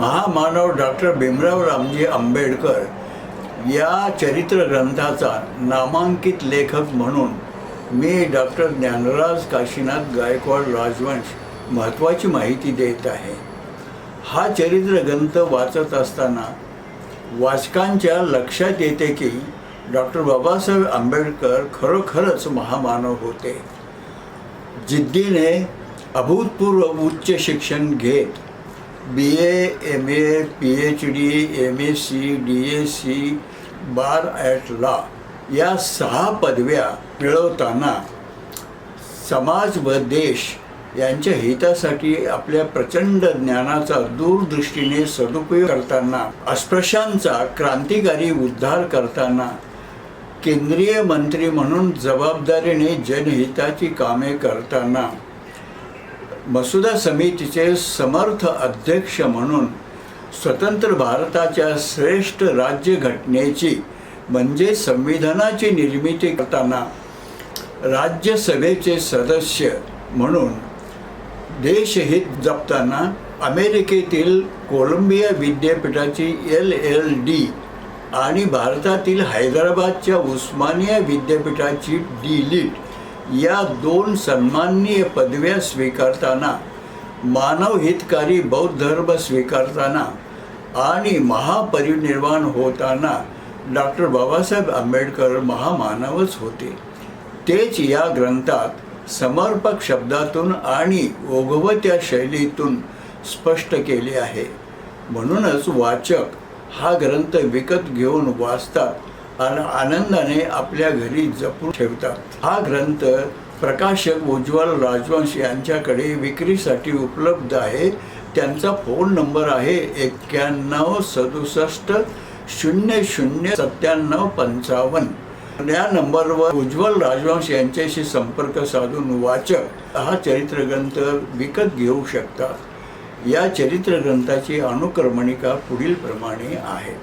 महामानव डॉक्टर भीमराव रामजी आंबेडकर या चरित्र ग्रंथाचा नामांकित लेखक म्हणून मी डॉक्टर ज्ञानराज काशीनाथ गायकवाड राजवंश महत्त्वाची माहिती देत आहे. हा चरित्र ग्रंथ वाचत असताना वाचकांच्या लक्षात येते की डॉक्टर बाबासाहेब आंबेडकर खरोखरच महामानव होते. जिद्दीने अभूतपूर्व उच्च शिक्षण घेत B A M A P H D M S C D A C bar at law या सहा पदव्या मिळवताना समाज व देश यांच्या हितासाठी आपल्या प्रचंड ज्ञानाचा दूरदृष्टीने सदुपयोग करताना अस्पृश्यांचा क्रांतिकारी उद्धार करताना केंद्रीय मंत्री म्हणून जबाबदारीने जनहिताची कामे करताना मसुदा समितीचे समर्थ अध्यक्ष म्हणून स्वतंत्र भारताच्या श्रेष्ठ राज्यघटनेची म्हणजे संविधानाची निर्मिती करताना राज्यसभेचे सदस्य म्हणून देशहित जपताना अमेरिकेतील कोलंबिया विद्यापीठाची एल एल डी आणि भारतातील हैदराबादच्या उस्मानिया विद्यापीठाची डी लिट या दोन सन्माननीय पदव्या स्वीकारताना मानवहितकारी बौद्ध धर्म स्वीकारताना आणि महापरिनिर्वाण होताना डॉक्टर बाबासाहेब आंबेडकर महामानवच होते. तेच या ग्रंथात समर्पक शब्दातून आणि ओघवत्या शैलीतून स्पष्ट केले आहे. म्हणूनच वाचक हा ग्रंथ विकत घेऊन वाचतात आणि आनंदाने आपल्या घरी जपून ठेवतात. हा ग्रंथ प्रकाशक उज्ज्वल राजवंश यांच्याकडे विक्रीसाठी उपलब्ध आहे. त्यांचा फोन नंबर आहे एक्क्याण्णव सदुसष्ट शून्य शून्य सत्त्याण्णव पंचावन्न. या नंबरवर उज्ज्वल राजवंश यांच्याशी संपर्क साधून वाचक हा चरित्रग्रंथ विकत घेऊ शकतात. या चरित्रग्रंथाची अनुक्रमणिका पुढील प्रमाणे आहे.